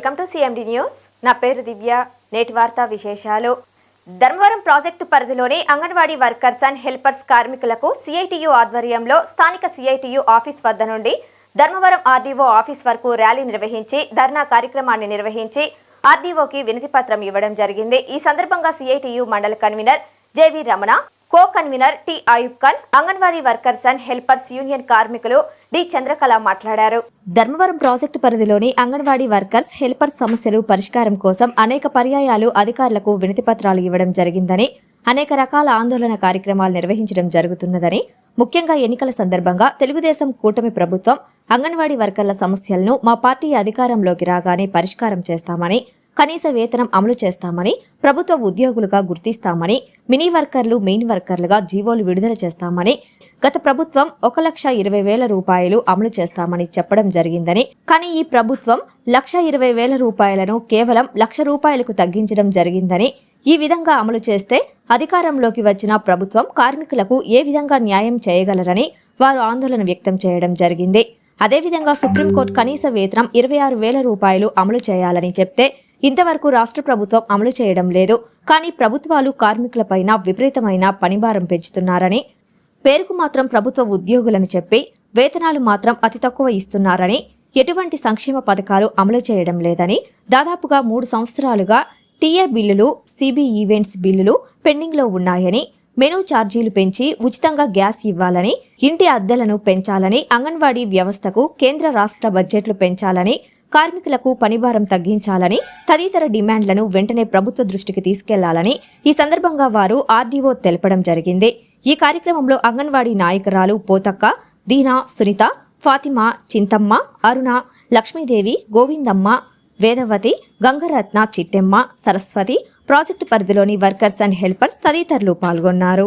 Welcome to CMD news నా పేరు దివ్య. నేటి వార్తా విశేషాలు. ధర్మవరం ప్రాజెక్టు పరిధిలోని అంగన్వాడీ వర్కర్స్ అండ్ హెల్పర్స్ కార్మికులకు సిఐటియు ఆధ్వర్యంలో స్థానిక సిఐటియు ఆఫీస్ వద్ద నుండి ధర్మవరం ఆర్డీఓ ఆఫీస్ వరకు ర్యాలీ నిర్వహించి ధర్నా కార్యక్రమాన్ని నిర్వహించి ఆర్డీఓకి వినతిపత్రం ఇవ్వడం జరిగింది. ఈ సందర్భంగా సిఐటియు మండల convener JV Ramana co convener T Ayub Khan anganwadi workers and helpers union కార్మికులు డి చంద్రకళ మాట్లాడారు. ధర్మవరం ప్రాజెక్టు పరిధిలోని అంగన్వాడీ వర్కర్స్ హెల్పర్స్ సమస్యలు పరిష్కారం కోసం అనేక పర్యాయాలు అధికారులకు వినతిపత్రాలు ఇవ్వడం జరిగిందని అనేక రకాల ఆందోళన కార్యక్రమాలు నిర్వహించడం జరుగుతున్నదని ముఖ్యంగా ఎన్నికల సందర్భంగా తెలుగుదేశం కూటమి ప్రభుత్వం అంగన్వాడీ వర్కర్ల సమస్యలను మా పార్టీ అధికారంలోకి రాగానే పరిష్కారం చేస్తామని కనీస వేతనం అమలు చేస్తామని ప్రభుత్వ ఉద్యోగులుగా గుర్తిస్తామని మినీ వర్కర్లు మెయిన్ వర్కర్లుగా జీవోలు విడుదల చేస్తామని గత ప్రభుత్వం ఒక లక్ష ఇరవై వేల రూపాయలు అమలు చేస్తామని చెప్పడం జరిగిందని కానీ ఈ ప్రభుత్వం లక్ష ఇరవై వేల రూపాయలను కేవలం లక్ష రూపాయలకు తగ్గించడం జరిగిందని ఈ విధంగా అమలు చేస్తే అధికారంలోకి వచ్చిన ప్రభుత్వం కార్మికులకు ఏ విధంగా న్యాయం చేయగలరని వారు ఆందోళన వ్యక్తం చేయడం జరిగింది. అదేవిధంగా సుప్రీంకోర్టు కనీస వేతనం ఇరవై ఆరు వేల రూపాయలు అమలు చేయాలని చెప్తే ఇంతవరకు రాష్ట్ర ప్రభుత్వం అమలు చేయడం లేదు. కానీ ప్రభుత్వాలు కార్మికులపైన విపరీతమైన పనిభారం పెంచుతున్నారని పేరుకు మాత్రం ప్రభుత్వ ఉద్యోగులని చెప్పి వేతనాలు మాత్రం అతి తక్కువ ఇస్తున్నారని ఎటువంటి సంక్షేమ పథకాలు అమలు చేయడం లేదని దాదాపుగా మూడు సంవత్సరాలుగా టీఏ బిల్లులు సిబి ఈవెంట్స్ బిల్లులు పెండింగ్లో ఉన్నాయని మెనూ ఛార్జీలు పెంచి ఉచితంగా గ్యాస్ ఇవ్వాలని ఇంటి అద్దెలను పెంచాలని అంగన్వాడీ వ్యవస్థకు కేంద్ర రాష్ట్ర బడ్జెట్లు పెంచాలని కార్మికులకు పనిభారం తగ్గించాలని తదితర డిమాండ్లను వెంటనే ప్రభుత్వ దృష్టికి తీసుకెళ్ళాలని ఈ సందర్భంగా వారు ఆర్డీఓ తెలపడం జరిగింది. ఈ కార్యక్రమంలో అంగన్వాడీ నాయకురాలు పోతక్క దీనా సునీత ఫాతిమా చింతమ్మ అరుణ లక్ష్మీదేవి గోవిందమ్మ వేదవతి గంగరత్న చిట్టెమ్మ సరస్వతి ప్రాజెక్టు పరిధిలోని వర్కర్స్ అండ్ హెల్పర్స్ తదితరులు పాల్గొన్నారు.